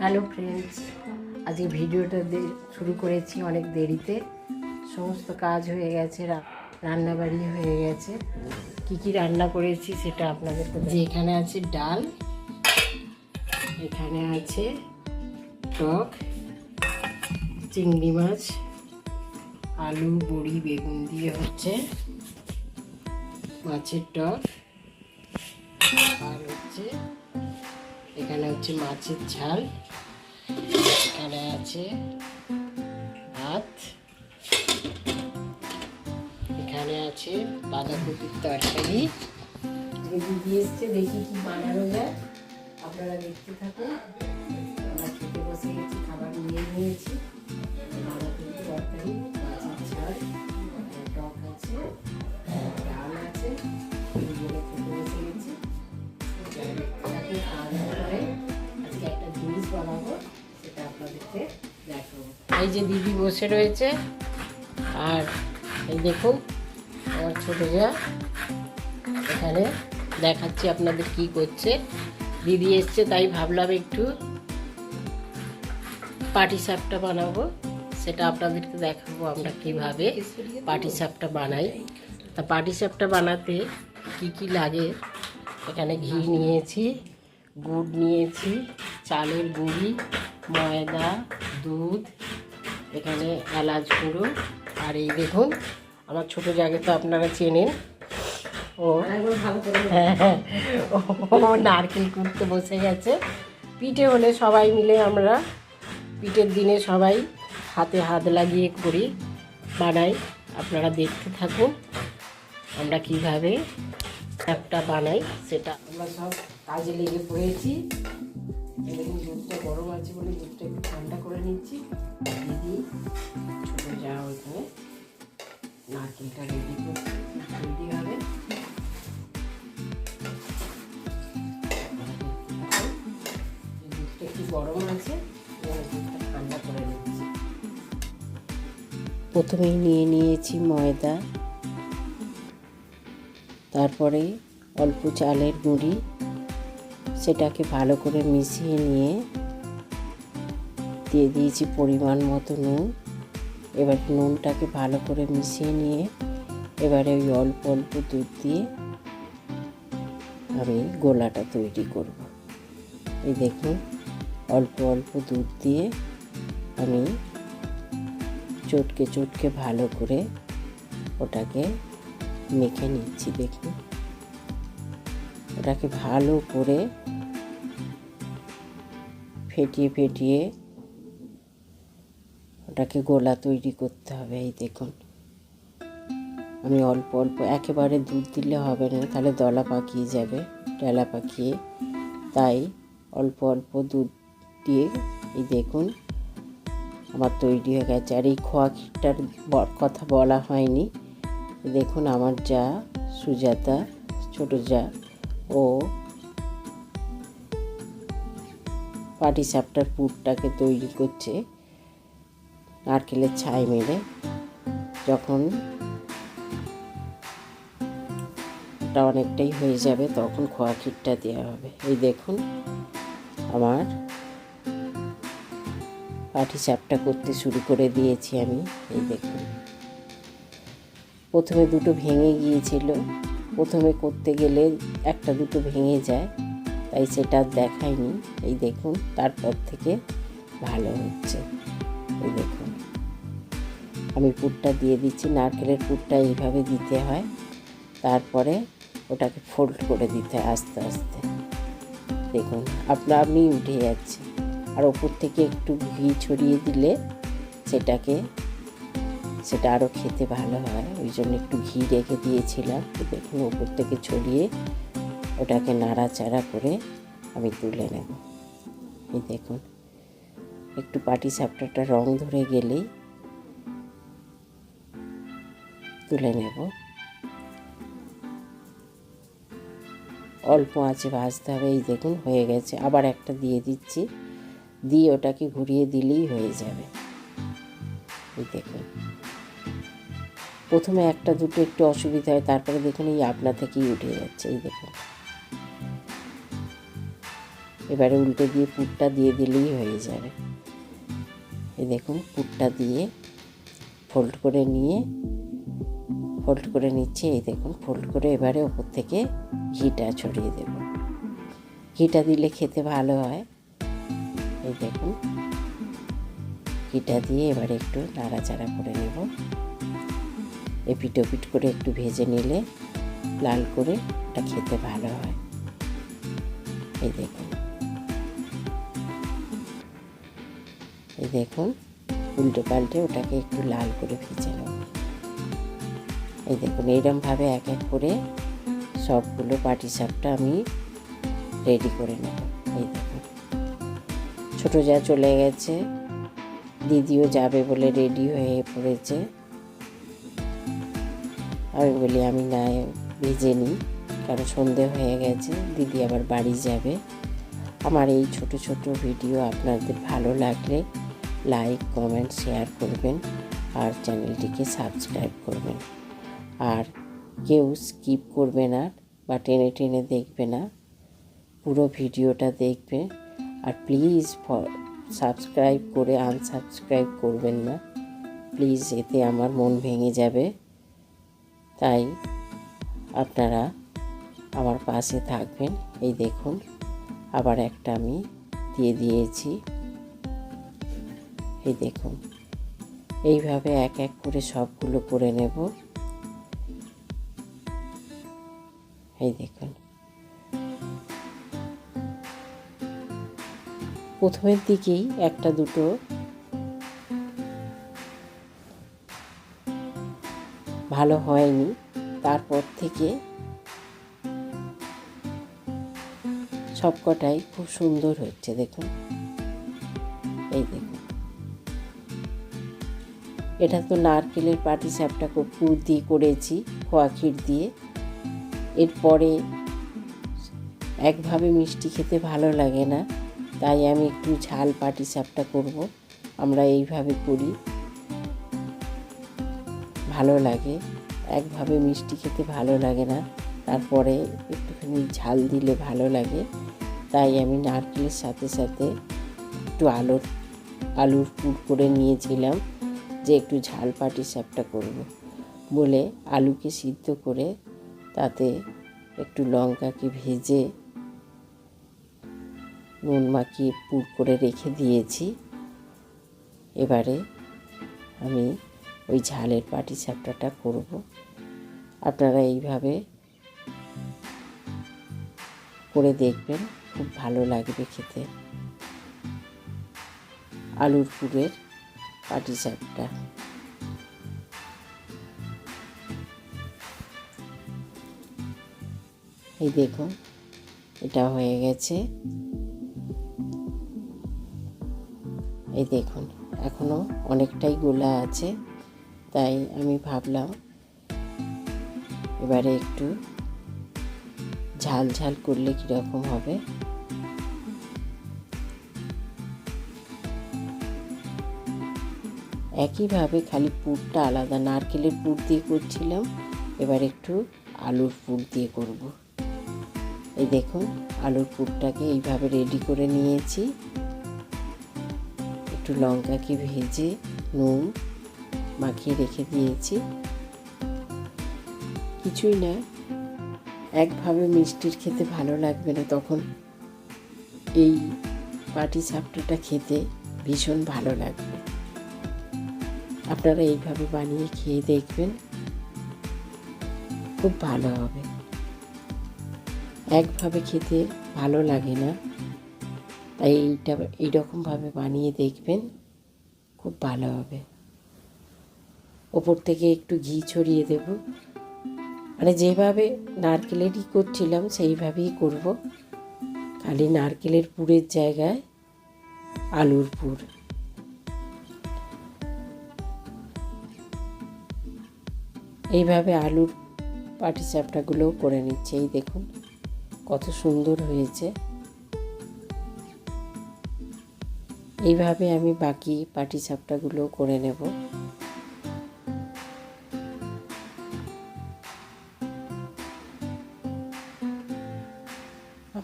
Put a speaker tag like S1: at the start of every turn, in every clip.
S1: Hello friends আজকে ভিডিওটা শুরু করেছি অনেক দেরিতে। সমস্ত কাজ হয়ে গেছে রান্নাবাড়ি হয়ে গেছে। কি কি রান্না করেছি সেটা আপনাদের যে এখানে আছে ডাল, এখানে আছে টক, চিংড়ি মাছ, আলু, বড়ি, বেগুন দিয়ে হচ্ছে মাছের টক। আর হচ্ছে এখানে হচ্ছে মাছের ঝাল। এখানে আছে ভাত। এখানে আছে বাঁধাকপির তরকারি। দিদি এসছে, দেখি কি বানানো যায়। আপনারা দেখতে থাকুন। আমরা খেতে বসে গেছি, খাবার নিয়ে নিয়েছি। বাঁধাকপির তরকারি টক আছে, ডাল আছে। খেতে বসে গেছি। খাওয়া দাওয়া করে বানাবো এই যে দিদি বসে রয়েছে, আর এই দেখুন, আমার ছোটো যা এখানে দেখাচ্ছি আপনাদের কি করছে। দিদি এসছে, তাই ভাবলাম একটু পাটি সাপটা বানাবো, সেটা আপনাদেরকে দেখাবো আমরা কীভাবে পাটি সাপটা বানাই। তা পাটি সাপটা বানাতে কি কি লাগে? এখানে ঘি নিয়েছি, গুড় নিয়েছি চালের গুঁড়ি, ময়দা, দুধ, এখানে এলাচ গুঁড়ো আর এই দেখুন, আমার ছোটো জায়গা তো আপনারা চেনেন। ও হ্যাঁ ও নারকেল কুড়তে বসে গেছে। পিঠে হলে সবাই মিলে আমরা পিঠের দিনে সবাই হাতে হাত লাগিয়ে করি, বানাই। আপনারা দেখতে থাকুন আমরা কীভাবে একটা বানাই, সেটা আমরা সব কাজে লেগে পড়েছি। এরকম দুধটা গরম আছে বলে দুধটা একটু ঠান্ডা করে নিচ্ছি। ছোটো যা ওইখানে নারকেলটা রেডি রেডি হবে। দুধটা একটু গরম আছে
S2: প্রথমেই নিয়ে নিয়েছি ময়দা, তারপরে অল্প চালের গুঁড়ি সেটাকে ভালো করে মিশিয়ে নিয়ে দিয়ে দিয়েছি পরিমাণ মতো নুন। এবার নুনটাকে ভালো করে মিশিয়ে নিয়ে এবারে ওই অল্প অল্প দুধ দিয়ে আমি গোলাটা তৈরি করব। এই দেখুন, অল্প অল্প দুধ দিয়ে আমি চটকে চটকে ভালো করে ওটাকে মেখে নিচ্ছি। দেখুন ওটাকে ভালো করে ফেটিয়ে ফেটিয়ে ওটাকে গোলা তৈরি করতে হবে, এই দেখুন। আমি অল্প অল্প, একেবারে দুধ দিলে হবে না, তাহলে দলা পাকিয়ে যাবে, ডেলা পাকিয়ে। তাই অল্প অল্প দুধ দিয়ে, এই দেখুন, আমার তৈরি হয়ে গেছে। আর এই খোয়া কথা বলা হয়নি। দেখুন, আমার যা, সুজাতা, ছোট যা ও পাটি সাপটার পুরটাকে তৈরি করছে, নারকেলের ছাই মেরে। যখন ওটা অনেকটাই হয়ে যাবে, তখন খোয়া ক্ষীরটা দেওয়া হবে। এই দেখুন, আমার পাটি সাপটা করতে শুরু করে দিয়েছি আমি। এই দেখুন, প্রথমে দুটো ভেঙে গিয়েছিল। প্রথমে করতে গেলে একটা দুটো ভেঙে যায়, তাই সেটা আর দেখায়নি। এই দেখুন, তারপর থেকে ভালো হচ্ছে। এই দেখুন। আমি পুরটা দিয়ে দিচ্ছি, নারকেলের পুরটা এইভাবে দিতে হয়। তারপরে ওটাকে ফোল্ড করে দিতে হয় আস্তে আস্তে। দেখুন আপনা আপনি উঠে যাচ্ছে। আর ওপর থেকে একটু ঘি ছড়িয়ে দিলে সেটাকে সেটা আরও খেতে ভালো হয়। ওই জন্য একটু ঘি রেখে দিয়েছিলাম। দেখুন ওপর থেকে ছড়িয়ে ওটাকে নাড়াচাড়া করে আমি তুলে নেব। এই দেখুন, একটু পাটি সাপটাটা রং ধরে গেলেই তুলে নেব। অল্প আঁচে ভাজতে হবে, এই দেখুন হয়ে গেছে। আবার একটা দিয়ে দিচ্ছি। দিয়ে ওটাকে ঘুরিয়ে দিলেই হয়ে যাবে। এই দেখুন। প্রথমে একটা, দুটো একটু অসুবিধা হয়, তারপরে দেখুন এই আপনা থেকেই উঠে যাচ্ছে, এই দেখুন। এবারে উল্টে দিয়ে পুরটা দিয়ে দিলেই হয়ে যাবে। এই দেখুন পুরটা দিয়ে ফোল্ড করে নিয়ে ফোল্ড করে নিচ্ছে, এই দেখুন ফোল্ড করে এবারে ওপর থেকে ঘিটা ছড়িয়ে দেব। ঘিটা দিলে খেতে ভালো হয়। এই দেখুন, ঘিটা দিয়ে এবারে একটু নাড়াচাড়া করে নেব। এপিট ওপিট করে একটু ভেজে নিলে লাল করে ওটা খেতে ভালো হয়। এই দেখুন। এই দেখুন, উল্টে পাল্টে ওটাকে একটু লাল করে ভেজে নেব। এই দেখুন এইরমভাবে এক এক করে সবগুলো পাটি সাপটা আমি রেডি করে নেব। এই দেখুন। ছোটো যা চলে গেছে, দিদিও যাবে বলে রেডি হয়ে পড়েছে। আমি বলি আমি না ভেজে নিই, কারণ সন্ধে হয়ে গেছে, দিদি আবার বাড়ি যাবে। আমার এই ছোট ছোট ভিডিও আপনাদের ভালো লাগলে লাইক, কমেন্ট, শেয়ার করবেন আর চ্যানেলটিকে সাবস্ক্রাইব করবেন। আর কেউ স্কিপ করবে না বা টেনে টেনে দেখবে না, পুরো ভিডিওটা দেখবে। আর প্লিজ সাবস্ক্রাইব করে আনসাবস্ক্রাইব করবেন না, প্লিজ এতে আমার মন ভেঙে যাবে। তাই আপনারা আমার পাশে থাকবেন। এই দেখুন, আবার একটা আমি দিয়ে দিয়েছি। এই দেখুন, এইভাবে এক এক করে সবগুলো করে নেব। এই দেখুন, প্রথমের দিকেই একটা দুটো ভালো হয়নি। তারপর থেকে সবকটাই খুব সুন্দর হচ্ছে দেখুন। এই দেখুন। এটা তো নারকেলের পাটি সাপটা খুব পুর দিয়ে করেছি, খোয়া ক্ষীর দিয়ে। এরপরে একভাবে মিষ্টি খেতে ভালো লাগে না, তাই আমি একটু ঝাল পাটি সাপটা করব। আমরা এইভাবে করি। ভালো লাগে। একভাবে মিষ্টি খেতে ভালো লাগে না। তারপরে একটুখানি ঝাল দিলে ভালো লাগে। তাই আমি নারকেলের সাথে সাথে একটু আলুর আলুর পুর করে নিয়েছিলাম যে একটু ঝাল পাটি সাপটা করব বলে আলুকে সিদ্ধ করে তাতে একটু লঙ্কাকে ভেজে নুন মাখিয়ে পুর করে রেখে দিয়েছি। এবারে আমি ওই ঝালের পাটি সাপটাটা করব। আপনারা এইভাবে করে দেখবেন, খুব ভালো লাগবে খেতে। আলুর পুরের পাটি সাপটা এই দেখুন, এটা হয়ে গেছে। এই দেখুন, এখনও অনেকটাই গোলা আছে। তাই আমি ভাবলাম এবারে একটু ঝাল ঝাল করলে কীরকম হবে? একইভাবে খালি পুরটা আলাদা, নারকেলের পুর দিয়ে করছিলাম, এবার একটু আলুর পুর দিয়ে করব। এই দেখুন, আলুর পুরটাকে এইভাবে রেডি করে নিয়েছি। একটু লঙ্কাকে ভেজে, নুন মাখিয়ে রেখে দিয়েছি। কিছুই না, একভাবে মিষ্টির খেতে ভালো লাগবে না তখন এই পাটি সাপটাটা খেতে ভীষণ ভালো লাগবে। আপনারা এইভাবে বানিয়ে খেয়ে দেখবেন, খুব ভালো হবে। একভাবে খেতে ভালো লাগে না, তাই এইটা এইরকমভাবে বানিয়ে দেখবেন, খুব ভালো হবে। ওপর থেকে একটু ঘি ছড়িয়ে দেব। মানে যেভাবে নারকেলেরই করছিলাম, সেইভাবেই করব। খালি নারকেলের পুরের জায়গায় আলুর পুর। এইভাবে আলুর পাটিসাপটাগুলোও করে নিচ্ছে। এই দেখুন, কত সুন্দর হয়েছে। এইভাবে আমি বাকি পাটিসাপটাগুলো করে নেব।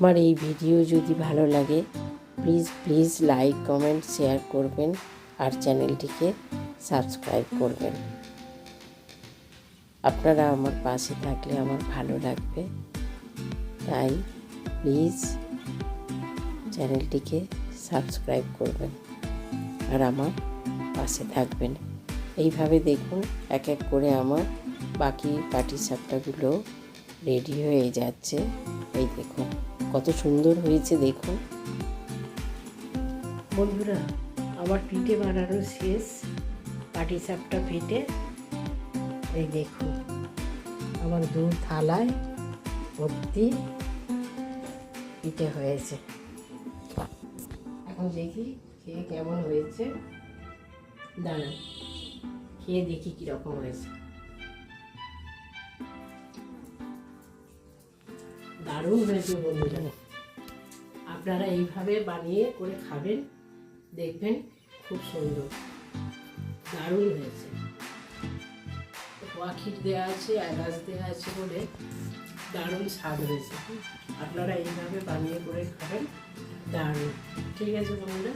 S2: আমার এই ভিডিও যদি ভালো লাগে please please like comment share করবেন আর চ্যানেলটিকে সাবস্ক্রাইব করবেন। আপনারা আমার পাশে থাকলে আমার ভালো লাগবে। তাই প্লিজ চ্যানেলটিকে সাবস্ক্রাইব করবেন আর আমার পাশে থাকবেন। এইভাবে দেখুন, এক এক করে আমার বাকি পাটি সাপটাগুলো রেডি হয়ে যাচ্ছে। এই দেখুন। কত সুন্দর হয়েছে, দেখুন।
S1: বন্ধুরা, আমার পিঠে বানানো শেষ, পাটি সাপটা পিঠে এই দেখুন, আমার দু থালায় ভর্তি পিঠে হয়েছে। এখন দেখি খেয়ে কেমন হয়েছে। দাঁড়ান, খেয়ে দেখি কীরকম হয়েছে। দারুণ হয়েছে বন্ধুরা আপনারা এইভাবে বানিয়ে করে খাবেন, দেখবেন খুব সুন্দর। দারুণ হয়েছে। পাখির দেওয়া আছে এলাচ দেওয়া আছে বলে দারুণ স্বাদ হয়েছে। আপনারা এইভাবে বানিয়ে করে খাবেন, দারুণ। ঠিক আছে বন্ধুরা?